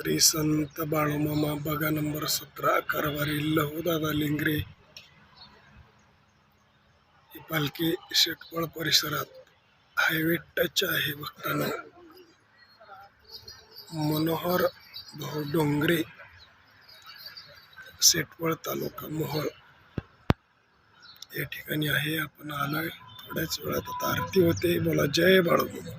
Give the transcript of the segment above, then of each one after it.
श्री संत बाळूमामा बघा नंबर सतरा कारभारी लहूदादा लिंगरे. ही पालखी शेटपळ परिसरात हायवे टच आहे बघताना मनोहर भाऊ डोंगरे सेटवळ तालुका मोहळ. या ठिकाणी आहे आपण आलोय. थोड्याच वेळात आता आरती होते. बोला जय बाळूमामा.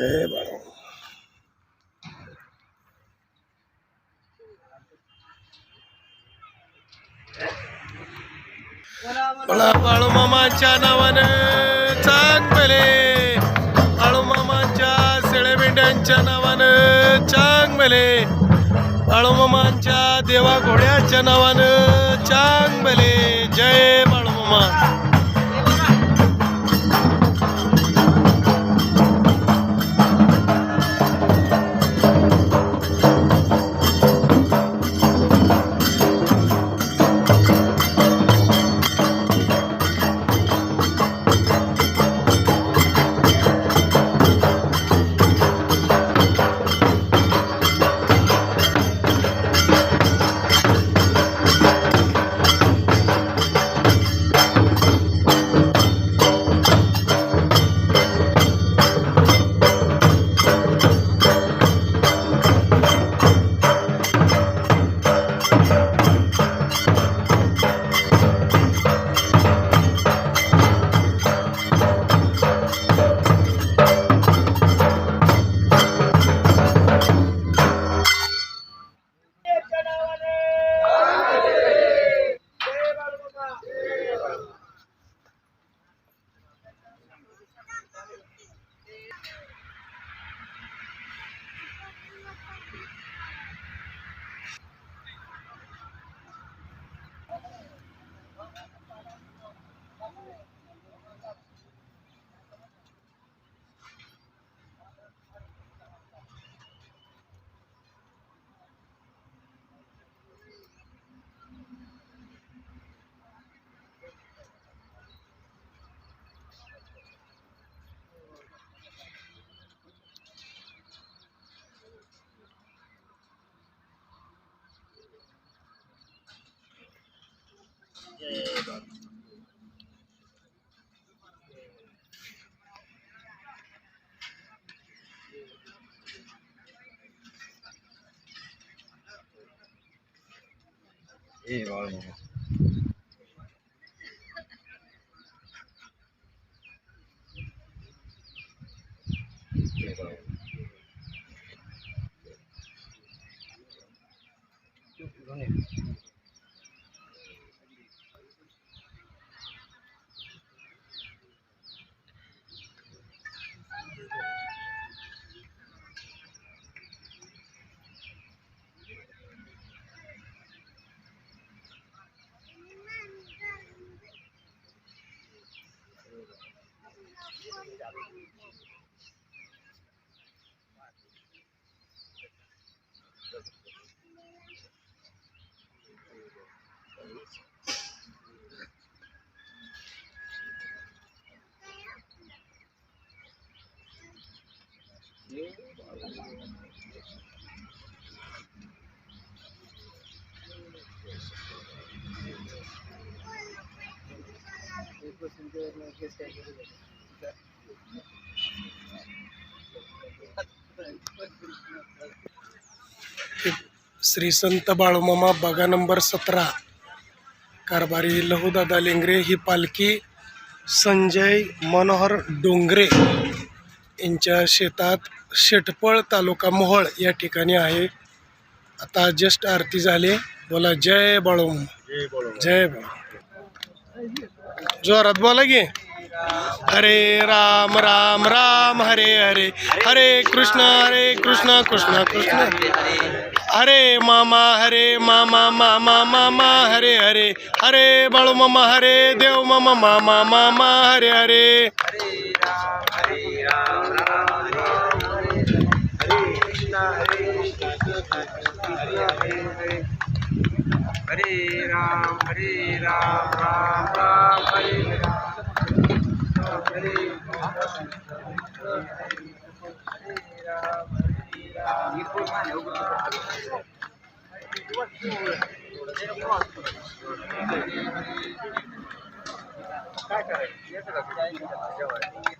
जय बाळू. मला बाळूमामाच्या नावानं चांगले बाळूमामाच्या शेळे मेंढ्यांच्या नावानं चांगले बाळूमामांच्या देवा घोड्याच्या नावानं चांगले जय बाळूमामा. A があるの。श्री संत बाळूमामा बागा नंबर सतरा. कारभारी लहुदादा लेंगरे ही पालखी संजय मनोहर डोंगरे. यांच्या शेतात शेटपळ तालुका मोहोळ या ठिकाणी आहे. आता जस्ट आरती झाली. बोला जय बाळूम जय बाळू जोरात बोला की. हरे राम राम राम हरे हरे. हरे कृष्ण हरे कृष्ण कृष्ण कृष्ण. हरे मामा हरे मामा मामा मामा हरे हरे. हरे बाळू मामा हरे देव मामा मामा मामा हरे हरे. राम राम हरे हरे हरे कृष्णा हरे हरे हरे राम हरे राम राम राम हरे राम हरे काय करायचं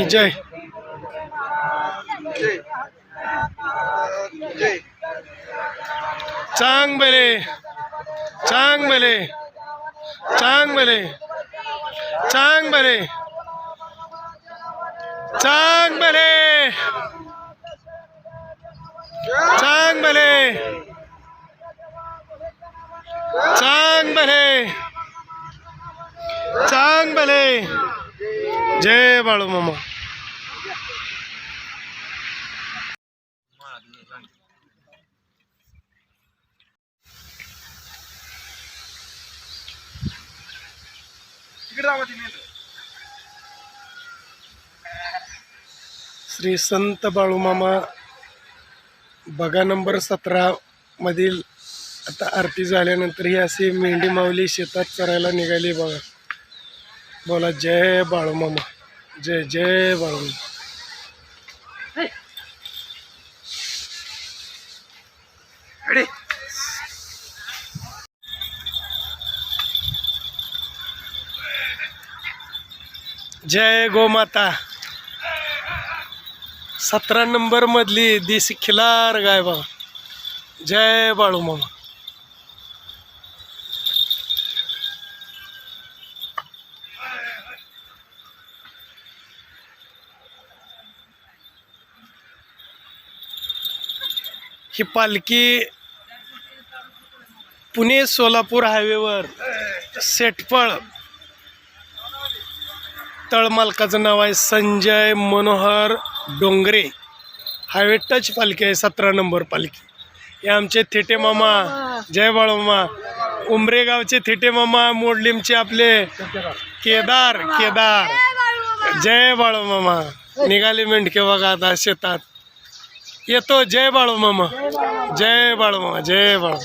की जय. चांग बेले चांग बेले चांग बेले चांग बेले चांग बेले चांग बेले चांग बेले चांग बेले जय बाळू मामा. श्री संत बाळूमामा बघा नंबर सतरा मधील आता आरती झाल्यानंतर ही अशी मेंढी माऊली शेतात चरायला निघाली बघा. बोला जय बाळूमामा जय जय बाळूमामा जय गोमाता. सतरा नंबर मधली देशी खिलार गाय बाबा. जय बाळू मामा. ही पालखी पुणे सोलापूर हायवेवर सेटपळ तळमालकाचं नाव आहे संजय मनोहर डोंगरे. हायवे टच पालखी आहे सतरा नंबर पालखी. हे आमचे थेटे मामा. जय बाळोमा उमरेगावचे थेटे मामा मोडलिमचे आपले केदार केदार. जय बाळू मामा निघाले मेंढके बघा आता शेतात. येतो जय बाळू मामा जय बाळू मामा जय बाळू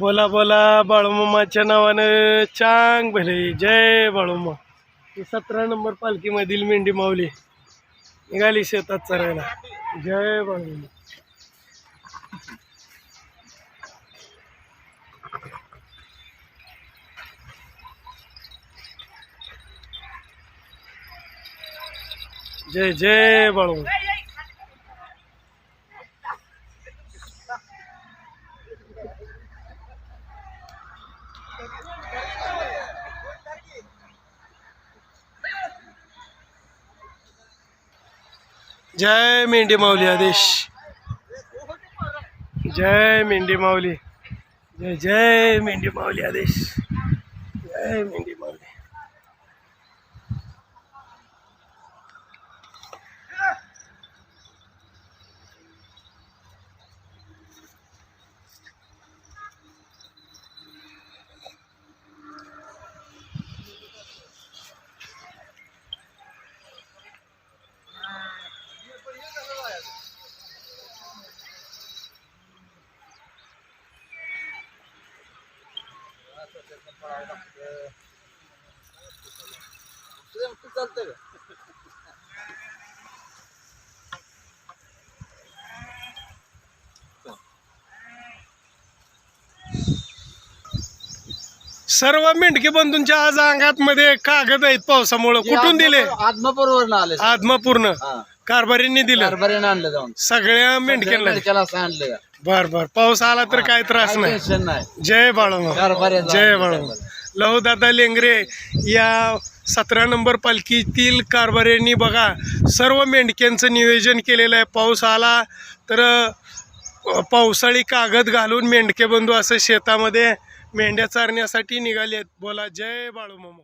बोला बोला बाळूमामाच्या नावानं चांग भले. जय बाळूमा ही सतरा नंबर पालखीमधील मेंढी माऊली. निघाली शेतात चरायला. जय बाळूमा जय जय बाळू जय मेंढी माऊली आदेश. जय मेंढी माऊली. जय जय मेंढी माऊली आदेश. जय मेंढी सर्व मेंढके बंधूंच्या आज अंगात मध्ये कागद आहेत पावसामुळं. कुठून दिले? आत्मापूरवर आले आत्मापूर्ण कारभारींनी दिलं. कारभारीने आणलं जाऊन. सगळ्या मेंढक्यांना आणलं. बर बर. पाऊस आला तर काय त्रास नाही. टेन्शन नाही. जय बाळूमामा. कारभारी जय बाळूमामा. लहूदादा लेंगरे या सतरा नंबर पालखीतील कारभाऱ्यांनी बघा सर्व मेंढक्यांचं नियोजन केलेलं आहे. पाऊस आला तर अ, पावसाळी कागद घालून मेंढके बंधू असं शेतामध्ये मेंढ्या चारण्यासाठी निघाले आहेत बोला जय बाळूमामा.